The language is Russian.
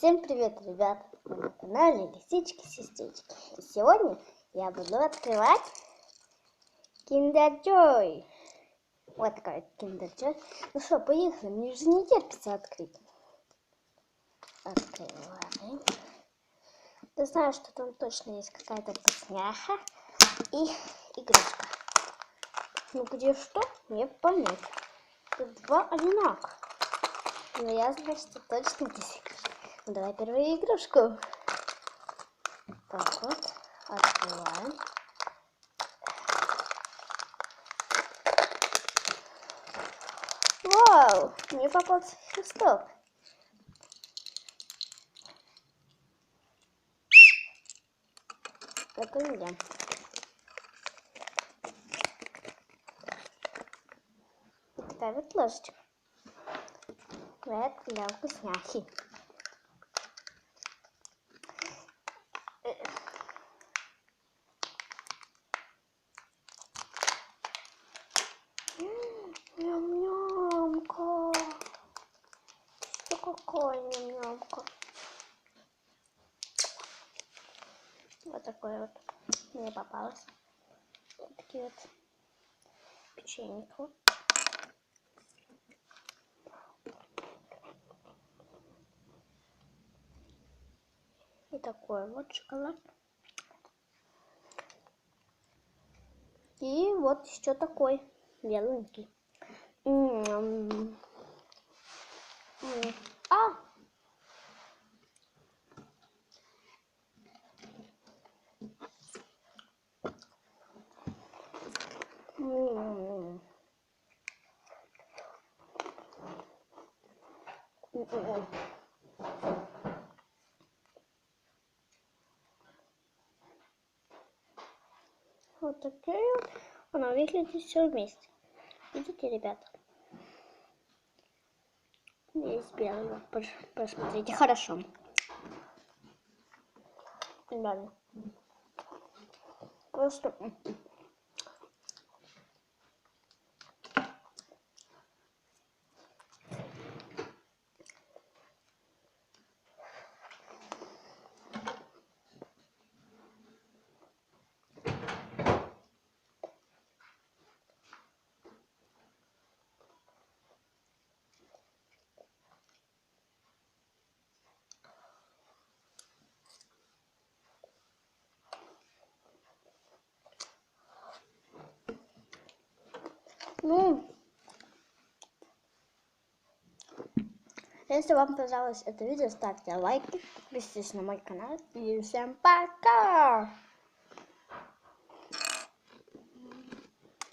Всем привет, ребята! Вы на канале Лисички Сестрички. И сегодня я буду открывать Kinder Joy. Вот такой Kinder Joy. Ну что, поехали, мне же не терпится открыть. Открываем. Ты знаешь, что там точно есть какая-то вкусняха и игрушка. Ну где что, мне понять. Тут два одинаковых. Но я знаю, что точно здесь давай первую игрушку. Так вот, открываем. Вау, мне попался свисток. Это меня. И такая вот ложечка. Это для вкусняхи. Какое ням-нямка? Вот такое вот мне попалось. Вот такие вот печеньки. И такой вот шоколад. И вот еще такой беленький. М-м-м. А! Вот вот. Она выглядит все вместе. Видите, ребята? Есть белый. Посмотрите, хорошо. Реально. Просто... Ну, если вам понравилось это видео, ставьте лайки, подписывайтесь на мой канал и всем пока!